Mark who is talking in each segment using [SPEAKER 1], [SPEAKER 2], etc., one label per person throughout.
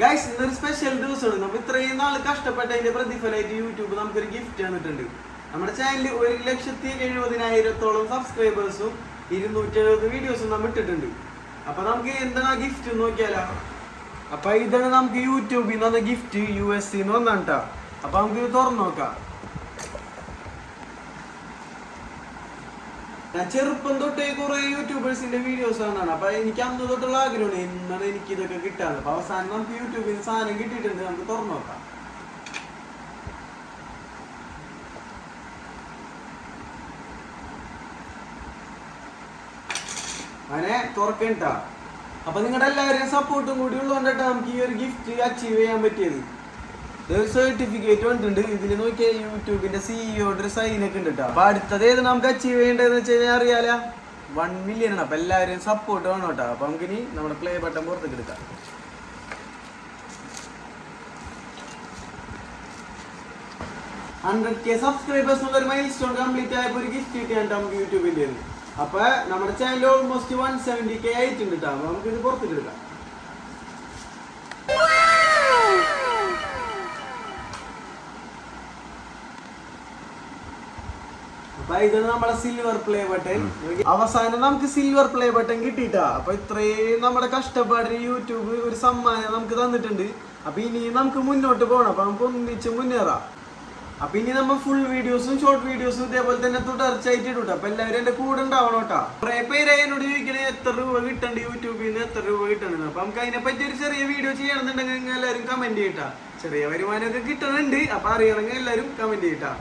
[SPEAKER 1] Guys ഇന്നൊരു special ദിവസമാണ്. നമ്മൾ ഇത്രയും നാൾ കഷ്ടപ്പെട്ടതിന്റെ പ്രതിഫലമായിട്ട് യൂട്യൂബ് നമുക്കൊരു ഗിഫ്റ്റ് തന്നിട്ടുണ്ട്. നമ്മുടെ ചാനലിൽ ഒരു ലക്ഷത്തി എഴുപതിനായിരത്തോളം സബ്സ്ക്രൈബേഴ്സും ഇരുന്നൂറ്റി എഴുപത് വീഡിയോസും നമ്മൾ ഇട്ടിട്ടുണ്ട്. അപ്പൊ നമുക്ക് എന്താണ് ഗിഫ്റ്റ് നോക്കിയാലോ? അപ്പൊ ഇതാണ് നമുക്ക് യൂട്യൂബിൽ നിന്ന് ഗിഫ്റ്റ് യു എസ് സിന്ന് വന്നിട്ടാ അപ്പൊ നമുക്ക് ഇത് തുറന്നു നോക്കാം. ഞാൻ ചെറുപ്പം തൊട്ടേ കുറെ യൂട്യൂബേഴ്സിന്റെ വീഡിയോസ് കാണാണ്. അപ്പൊ എനിക്ക് അന്ന് തൊട്ടുള്ള ആഗ്രഹമാണ് എന്നാണ് എനിക്ക് ഇതൊക്കെ കിട്ടാറ് അപ്പൊ അവസാനം നമുക്ക് യൂട്യൂബിൽ സാധനം കിട്ടിയിട്ടുണ്ട് നമുക്ക് തുറന്നു നോക്കാം. അങ്ങനെ തുറക്കണ്ട അപ്പൊ നിങ്ങളുടെ എല്ലാവരെയും സപ്പോർട്ടും കൂടി ഉള്ളതുകൊണ്ടാണ് നമുക്ക് ഈ ഒരു ഗിഫ്റ്റ് അച്ചീവ് ചെയ്യാൻ പറ്റിയത്. സർട്ടിഫിക്കറ്റ് വന്നിട്ടുണ്ട്. ഇതിൽ നോക്കിയാൽ യൂട്യൂബിന്റെ സിഇഒയുടെ ഒരു സൈൻ ഒക്കെ ഉണ്ട് അപ്പൊ അടുത്തത് ഏത് നമുക്ക് അച്ചീവ് ചെയ്യേണ്ടതെന്ന് വെച്ച് കഴിഞ്ഞാൽ അറിയാലോ? വൺ മില്യൺ ആണ്. അപ്പൊ എല്ലാവരും സപ്പോർട്ട് വേണം കേട്ടോ അപ്പൊ നമുക്ക് ഇനി നമ്മുടെ പ്ലേ ബട്ടൺ പുറത്തേക്ക് എടുക്കാം. ഹൺഡ്രഡ് കെ സബ്സ്ക്രൈബേഴ്സ് എന്നുള്ള ഒരു മൈൽ സ്റ്റോൺ കംപ്ലീറ്റ് ആയപ്പോൾ ഒരു ഗിഫ്റ്റ് കിട്ടിയാണ് നമുക്ക് യൂട്യൂബിന്റെ അപ്പൊ നമ്മുടെ channel almost one seventy K ആയിട്ടുണ്ട് കേട്ടോ നമുക്ക് ഇത് പുറത്തേക്ക് എടുക്കാം. അവസാനം നമുക്ക് സിൽവർ പ്ലേ ബട്ടൺ കിട്ടിയിട്ടാ. അപ്പൊ ഇത്രയും നമ്മുടെ കഷ്ടപ്പാടിന് യൂട്യൂബ് ഒരു സമ്മാനം നമുക്ക് തന്നിട്ടുണ്ട്. അപ്പൊ ഇനി നമുക്ക് മുന്നോട്ട് പോകണം അപ്പൊ നമുക്ക് ഒന്നിച്ച് മുന്നേറാം. അപ്പൊ ഇനി നമ്മ ഫുൾ വീഡിയോസും ഷോർട്ട് വീഡിയോസും ഇതേപോലെ തന്നെ തുടർച്ചയായിട്ട് ഇടും അപ്പൊ എല്ലാവരും എന്റെ കൂടെ ഉണ്ടാവണം കേട്ടോ. കുറെ പേര് എന്നോട് ചോദിക്കണേ എത്ര രൂപ കിട്ടണ്ട് യൂട്യൂബിൽ നിന്ന് എത്ര രൂപ കിട്ടണെന്ന്? അപ്പൊ നമുക്ക് അതിനെ പറ്റി ഒരു ചെറിയ വീഡിയോ ചെയ്യണമെന്നുണ്ടെങ്കിൽ എല്ലാവരും കമന്റ് ചെയ്യട്ടാ. ചെറിയ വരുമാനമൊക്കെ കിട്ടണുണ്ട്. അപ്പൊ അറിയണമെങ്കിൽ എല്ലാവരും കമന്റ് ചെയ്യട്ടാ.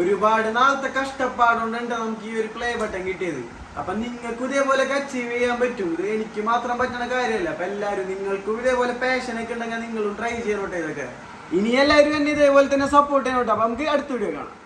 [SPEAKER 1] ഒരുപാട് നാളത്തെ കഷ്ടപ്പാടുകൊണ്ടാണ് നമുക്ക് ഈ ഒരു പ്ലേ ബട്ടൺ കിട്ടിയത്. അപ്പൊ നിങ്ങൾക്കും ഇതേപോലെ അച്ചീവ് ചെയ്യാൻ പറ്റും. ഇത് എനിക്ക് മാത്രം പറ്റുന്ന കാര്യമല്ല. അപ്പൊ എല്ലാരും നിങ്ങൾക്കും ഇതേപോലെ പാഷൻ ഒക്കെ ഉണ്ടെങ്കിൽ നിങ്ങളും ട്രൈ ചെയ്യണോട്ടെ ഇതൊക്കെ. ഇനി എല്ലാവരും എന്നെ ഇതേപോലെ തന്നെ സപ്പോർട്ട് ചെയ്യണോട്ടെ. അപ്പൊ നമുക്ക് അടുത്ത വീഡിയോ കാണാം.